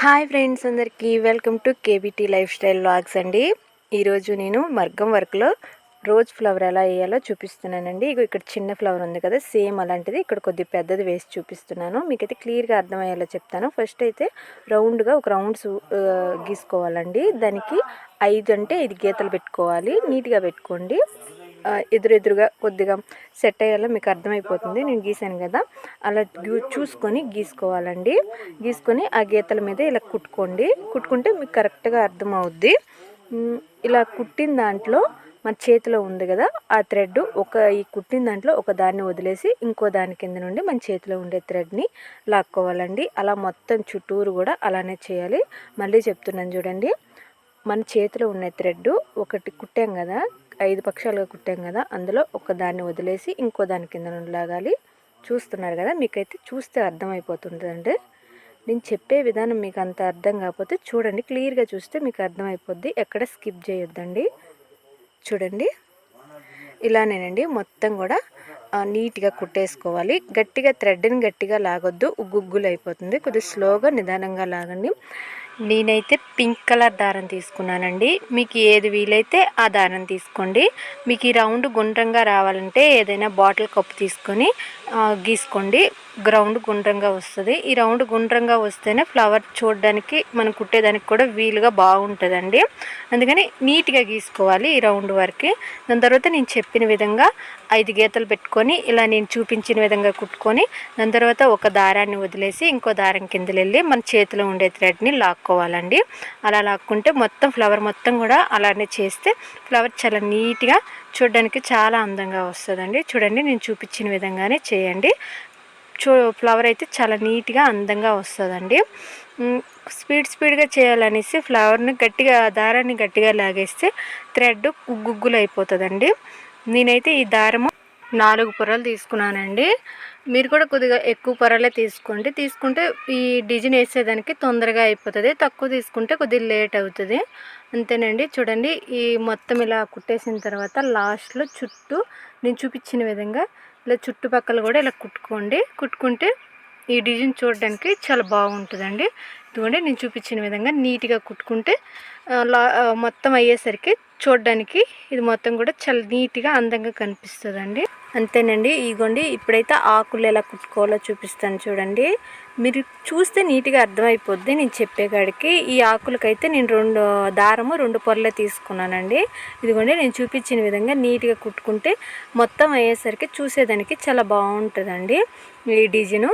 Hi friends అందరికీ welcome to KBT lifestyle vlogs అండి. ఈరోజు నేను మర్గం వర్క్లో రోజ్ ఫ్లవర్ ఎలా వేయాలో చూపిస్తున్నానండి. ఇక ఇక్కడ చిన్న ఫ్లవర్ ఉంది కదా సేమ్ అలాంటిది. ఇక్కడ కొద్ది పెద్దది వేసి చూపిస్తున్నాను. మీకైతే క్లియర్గా అర్థమయ్యేలా చెప్తాను. ఫస్ట్ అయితే రౌండ్గా ఒక రౌండ్స్ గీసుకోవాలండి. దానికి ఐదు అంటే ఐదు గీతలు పెట్టుకోవాలి. నీట్గా పెట్టుకోండి. ఎదురెదురుగా కొద్దిగా సెట్ అయ్యేలా మీకు అర్థమైపోతుంది. నేను గీసాను కదా. అలా చూసుకొని గీసుకోవాలండి. గీసుకొని ఆ గీతల మీద ఇలా కుట్టుకోండి. కుట్టుకుంటే మీకు కరెక్ట్గా అర్థమవుద్ది. ఇలా కుట్టిన దాంట్లో మన చేతిలో ఉంది కదా ఆ థ్రెడ్ ఒక ఈ కుట్టిన దాంట్లో ఒక దాన్ని వదిలేసి ఇంకో దాని కింద నుండి మన చేతిలో ఉండే థ్రెడ్ని లాక్కోవాలండి. అలా మొత్తం చుట్టూరు కూడా అలానే చేయాలి. మళ్ళీ చెప్తున్నాను చూడండి. మన చేతిలో ఉన్న థ్రెడ్ ఒకటి కుట్టాం కదా ఐదు పక్షాలుగా కుట్టాం కదా అందులో ఒక దాన్ని వదిలేసి ఇంకో దాని కింద నుండి లాగాలి. చూస్తున్నారు కదా మీకైతే చూస్తే అర్థమైపోతుందండి. నేను చెప్పే విధానం మీకు అంత అర్థం కాకపోతే చూడండి క్లియర్గా చూస్తే మీకు అర్థమైపోద్ది. ఎక్కడ స్కిప్ చేయొద్దండి. చూడండి. ఇలానేనండి మొత్తం కూడా నీట్గా కుట్టేసుకోవాలి. గట్టిగా థ్రెడ్ని గట్టిగా లాగొద్దు. గుగ్గులు అయిపోతుంది కొద్దిగా స్లోగా నిదానంగా లాగండి. నేనైతే పింక్ కలర్ దారం తీసుకున్నానండి. మీకు ఏది వీలైతే ఆ దారం తీసుకోండి. మీకు ఈ రౌండ్ గుండ్రంగా రావాలంటే ఏదైనా బాటిల్ కప్పు తీసుకొని గీసుకోండి. గ్రౌండ్ గుండ్రంగా వస్తుంది. ఈ రౌండ్ గుండ్రంగా వస్తేనే ఫ్లవర్ చూడడానికి మనం కుట్టేదానికి కూడా వీలుగా బాగుంటుందండి. అందుకని నీట్గా గీసుకోవాలి ఈ రౌండ్ వరకు. దాని తర్వాత నేను చెప్పిన విధంగా ఐదు గీతలు పెట్టుకొని ఇలా నేను చూపించిన విధంగా కుట్టుకొని దాని తర్వాత ఒక దారాన్ని వదిలేసి ఇంకో దారం కింద వెళ్ళి మన చేతిలో ఉండే థ్రెడ్ని లాక్కోవాలండి. అలా లాక్కుంటే మొత్తం ఫ్లవర్ మొత్తం కూడా అలానే చేస్తే ఫ్లవర్ చాలా నీట్గా చూడడానికి చాలా అందంగా వస్తుందండి. చూడండి నేను చూపించిన విధంగానే చేయండి. చూ ఫ్లవర్ అయితే చాలా నీట్గా అందంగా వస్తుందండి. స్పీడ్ స్పీడ్గా చేయాలనేసి ఫ్లవర్ని గట్టిగా దారాన్ని గట్టిగా లాగేస్తే థ్రెడ్ గుగ్గులు అయిపోతుందండి నేనైతే ఈ దారము నాలుగు పొరలు తీసుకున్నానండి. మీరు కూడా కొద్దిగా ఎక్కువ పొరలే తీసుకోండి. తీసుకుంటే ఈ డిజైన్ వేసేదానికి తొందరగా అయిపోతుంది. తక్కువ తీసుకుంటే కొద్దిగా లేట్ అవుతుంది. అంతేనండి. చూడండి ఈ మొత్తం ఇలా కుట్టేసిన తర్వాత లాస్ట్లో చుట్టూ నేను చూపించిన విధంగా ఇలా చుట్టుపక్కల కూడా ఇలా కుట్టుకోండి. కుట్టుకుంటే ఈ డిజైన్ చూడడానికి చాలా బాగుంటుందండి. ఇదిగోండి నేను చూపించిన విధంగా నీట్గా కుట్టుకుంటే మొత్తం అయ్యేసరికి చూడడానికి ఇది మొత్తం కూడా చాలా నీట్గా అందంగా కనిపిస్తుందండి. అంతేనండి. ఇగోండి ఇప్పుడైతే ఆకులు ఎలా కుట్టుకోవాలో చూపిస్తాను చూడండి. మీరు చూస్తే నీట్గా అర్థమైపోద్ది నేను చెప్పేకాడికి ఈ ఆకులకైతే నేను రెండు దారము రెండు పొరలే తీసుకున్నానండి. ఇదిగోండి నేను చూపించిన విధంగా నీట్గా కుట్టుకుంటే మొత్తం అయ్యేసరికి చూసేదానికి చాలా బాగుంటుందండి ఈ డిజైను.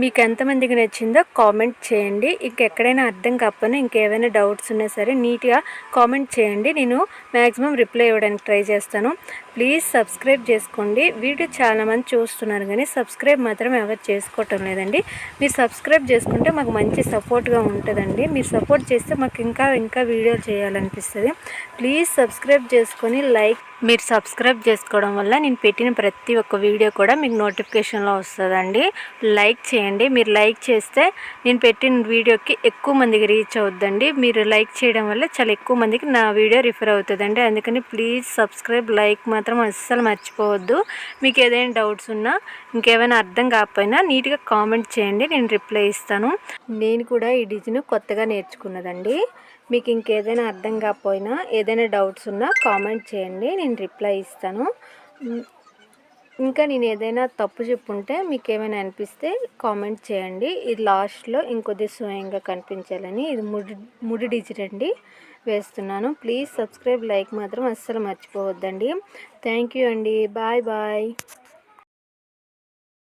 మీకు ఎంతమందికి నచ్చిందో కామెంట్ చేయండి. ఇంకెక్కడైనా అర్థం కాకపోయినా ఇంకేమైనా డౌట్స్ ఉన్నా సరే నీట్గా కామెంట్ చేయండి. నేను మ్యాక్సిమం రిప్లై ఇవ్వడానికి ట్రై చేస్తాను. ప్లీజ్ సబ్స్క్రైబ్ చేసుకోండి. వీడియో చాలామంది చూస్తున్నారు కానీ సబ్స్క్రైబ్ మాత్రం ఎవరు చేసుకోవటం లేదండి. మీరు సబ్స్క్రైబ్ చేసుకుంటే మాకు మంచి సపోర్ట్గా ఉంటుందండి. మీరు సపోర్ట్ చేస్తే మాకు ఇంకా ఇంకా వీడియో చేయాలనిపిస్తుంది. ప్లీజ్ సబ్స్క్రైబ్ చేసుకొని లైక్ మీరు సబ్స్క్రైబ్ చేసుకోవడం వల్ల నేను పెట్టిన ప్రతి ఒక్క వీడియో కూడా మీకు నోటిఫికేషన్లో వస్తుందండి. లైక్ చేయండి. మీరు లైక్ చేస్తే నేను పెట్టిన వీడియోకి ఎక్కువ మందికి రీచ్ అవుద్దండి. మీరు లైక్ చేయడం వల్ల చాలా ఎక్కువ మందికి నా వీడియో రిఫర్ అవుతుందండి. అందుకని ప్లీజ్ సబ్స్క్రైబ్ లైక్ మాత్రం అస్సలు మర్చిపోవద్దు. మీకు ఏదైనా డౌట్స్ ఉన్నా ఇంకేమైనా అర్థం కాకపోయినా నీట్గా కామెంట్ చేయండి. నేను రిప్లై ఇస్తాను. నేను కూడా ఈ డిజైన్ కొత్తగా నేర్చుకున్నదండి. మీకు ఇంకేదైనా అర్థం కాకపోయినా ఏదైనా డౌట్స్ ఉన్నా కామెంట్ చేయండి నేను రిప్లై ఇస్తాను. ఇంకా నేను ఏదైనా తప్పు చెప్పుంటే మీకు ఏమైనా అనిపిస్తే కామెంట్ చేయండి. ఇది లాస్ట్లో ఇంకొద్ది స్వయంగా కనిపించాలని ఇది ముడి ముడి డిజిట్ అండి వేస్తున్నాను. ప్లీజ్ సబ్స్క్రైబ్ లైక్ మాత్రం అస్సలు మర్చిపోవద్దండి. థ్యాంక్ యూ అండి. Bye bye.